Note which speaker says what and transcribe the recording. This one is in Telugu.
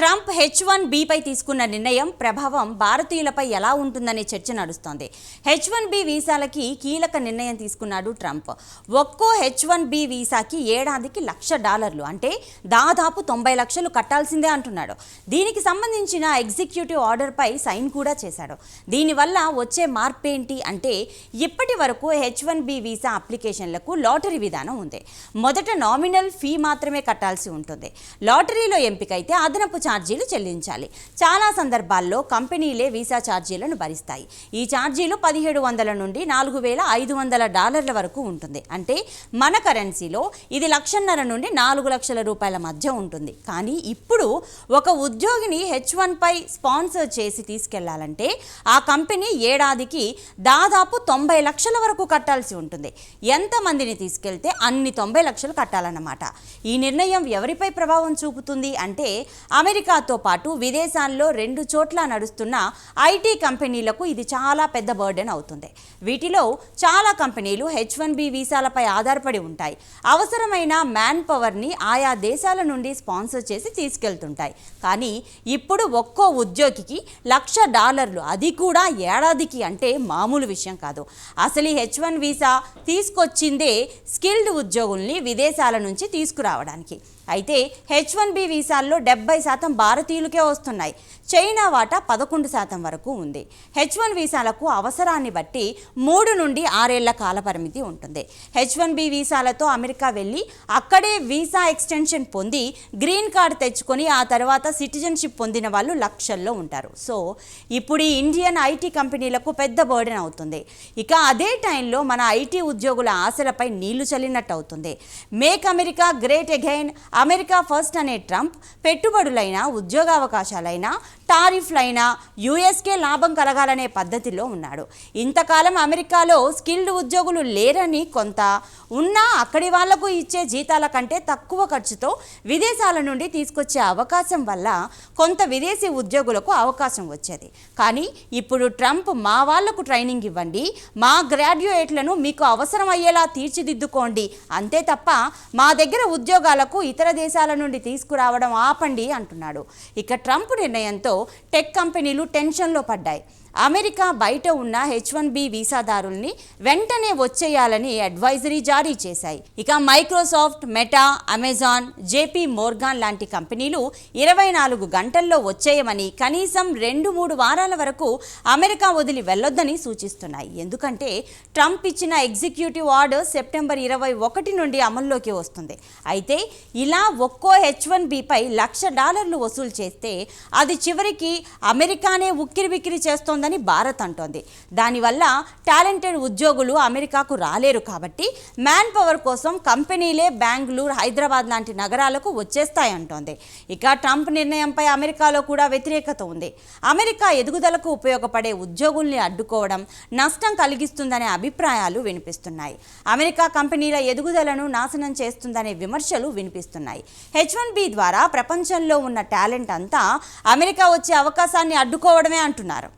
Speaker 1: ట్రంప్ హెచ్ వన్ బిపై తీసుకున్న నిర్ణయం ప్రభావం భారతీయులపై ఎలా ఉంటుందనే చర్చ నడుస్తోంది. హెచ్ వన్ బి వీసాలకి కీలక నిర్ణయం తీసుకున్నాడు ట్రంప్. ఒక్కో హెచ్ వన్ బి వీసాకి ఏడాదికి లక్ష డాలర్లు అంటే దాదాపు తొంభై లక్షలు కట్టాల్సిందే అంటున్నాడు. దీనికి సంబంధించిన ఎగ్జిక్యూటివ్ ఆర్డర్పై సైన్ కూడా చేశాడు. దీనివల్ల వచ్చే మార్పు ఏంటి అంటే ఇప్పటి వరకు హెచ్ వన్ బి వీసా అప్లికేషన్లకు లాటరీ విధానం ఉంది. మొదట నామినల్ ఫీ మాత్రమే కట్టాల్సి ఉంటుంది. లాటరీలో ఎంపికైతే అదనపు ఛార్జీలు చెల్లించాలి. చాలా సందర్భాల్లో కంపెనీలే వీసా ఛార్జీలను భరిస్తాయి. ఈ ఛార్జీలు పదిహేడు వందల నుండి నాలుగు వేల ఐదు వందల డాలర్ల వరకు ఉంటుంది. అంటే మన కరెన్సీలో ఇది లక్షన్నర నుండి నాలుగు లక్షల రూపాయల మధ్య ఉంటుంది. కానీ ఇప్పుడు ఒక ఉద్యోగిని హెచ్ వన్పై స్పాన్సర్ చేసి తీసుకెళ్ళాలంటే ఆ కంపెనీ ఏడాదికి దాదాపు తొంభై లక్షల వరకు కట్టాల్సి ఉంటుంది. ఎంతమందిని తీసుకెళ్తే అన్ని తొంభై లక్షలు కట్టాలన్నమాట. ఈ నిర్ణయం ఎవరిపై ప్రభావం చూపుతుంది? అంటే అమెరికా అమెరికాతో పాటు విదేశాల్లో రెండు చోట్ల నడుస్తున్న ఐటీ కంపెనీలకు ఇది చాలా పెద్ద బర్డెన్ అవుతుంది. వీటిలో చాలా కంపెనీలు హెచ్ వన్ బి వీసాలపై ఆధారపడి ఉంటాయి. అవసరమైన మ్యాన్ పవర్ని ఆయా దేశాల నుండి స్పాన్సర్ చేసి తీసుకెళ్తుంటాయి. కానీ ఇప్పుడు ఒక్కో ఉద్యోగికి లక్ష డాలర్లు అది కూడా ఏడాదికి అంటే మామూలు విషయం కాదు. అసలు ఈ హెచ్ వన్ వీసా తీసుకొచ్చిందే స్కిల్డ్ ఉద్యోగుల్ని విదేశాల నుంచి తీసుకురావడానికి. అయితే హెచ్ వన్ బి వీసాల్లో డెబ్బై శాతం భారతీయులకే వస్తున్నాయి. చైనా వాటా పదకొండు శాతం వరకు ఉంది. హెచ్ వన్ వీసాలకు అవసరాన్ని బట్టి మూడు నుండి ఆరేళ్ళ కాల పరిమితి ఉంటుంది. హెచ్ వన్ బి వీసాలతో అమెరికా వెళ్ళి అక్కడే వీసా ఎక్స్టెన్షన్ పొంది గ్రీన్ కార్డ్ తెచ్చుకొని ఆ తర్వాత సిటిజన్షిప్ పొందిన వాళ్ళు లక్షల్లో ఉంటారు. సో ఇప్పుడు ఈ ఇండియన్ ఐటీ కంపెనీలకు పెద్ద బర్డెన్ అవుతుంది. ఇక అదే టైంలో మన ఐటీ ఉద్యోగుల ఆశలపై నీళ్ళు చల్లినట్టు అవుతుంది. Make America great again America first అనే ట్రంప్ పెట్టుబడులైన ఉద్యోగావకాశాలైనా టారిఫ్లైనా యుఎస్కే లాభం కలగాలనే పద్ధతిలో ఉన్నాడు. ఇంతకాలం అమెరికాలో స్కిల్డ్ ఉద్యోగులు లేరని కొంత ఉన్నా అక్కడి వాళ్ళకు ఇచ్చే జీతాల కంటే తక్కువ ఖర్చుతో విదేశాల నుండి తీసుకొచ్చే అవకాశం వల్ల కొంత విదేశీ ఉద్యోగులకు అవకాశం వచ్చేది. కానీ ఇప్పుడు ట్రంప్ మా వాళ్ళకు ట్రైనింగ్ ఇవ్వండి మా గ్రాడ్యుయేట్లను మీకు అవసరం అయ్యేలా తీర్చిదిద్దుకోండి. అంతే తప్ప మా దగ్గర ఉద్యోగాలకు ఇతర దేశాల నుండి తీసుకురావడం ఆపండి అంటున్నాడు. ఇక ట్రంప్ నిర్ణయంతో టెక్ కంపెనీలు టెన్షన్లో పడ్డాయి. అమెరికా బయట ఉన్న హెచ్ వన్ బి వీసాదారుల్ని వెంటనే వచ్చేయాలని అడ్వైజరీ జారీ చేశాయి. ఇక Microsoft Meta Amazon JP Morgan లాంటి కంపెనీలు ఇరవై నాలుగు గంటల్లో వచ్చేయమని కనీసం రెండు మూడు వారాల వరకు అమెరికా వదిలి వెళ్ళొద్దని సూచిస్తున్నాయి. ఎందుకంటే ట్రంప్ ఇచ్చిన ఎగ్జిక్యూటివ్ ఆర్డర్ సెప్టెంబర్ ఇరవై ఒకటి నుండి అమల్లోకి వస్తుంది. అయితే ఇలా ఒక్కో హెచ్ వన్ బిపై లక్ష డాలర్లు వసూలు చేస్తే అది చివరికి అమెరికానే ఉక్కిరిబిక్కిరి చేస్తోందని భారత్ అంటోంది. దానివల్ల టాలెంటెడ్ ఉద్యోగులు అమెరికాకు రాలేరు కాబట్టి మ్యాన్ పవర్ కోసం కంపెనీలే బెంగళూరు హైదరాబాద్ లాంటి నగరాలకు వచ్చేస్తాయంటోంది ఇక ట్రంప్ నిర్ణయంపై అమెరికాలో కూడా వ్యతిరేకత ఉంది. అమెరికా ఎదుగుదలకు ఉపయోగపడే ఉద్యోగుల్ని అడ్డుకోవడం నష్టం కలిగిస్తుందనే అభిప్రాయాలు వినిపిస్తున్నాయి. అమెరికా కంపెనీల ఎదుగుదలను నాశనం చేస్తుందనే విమర్శలు వినిపిస్తున్నాయి. హెచ్ వన్ బి ద్వారా ప్రపంచంలో ఉన్న టాలెంట్ అంతా అమెరికా వచ్చే అవకాశాన్ని అడ్డుకోవడమే అంటున్నారు.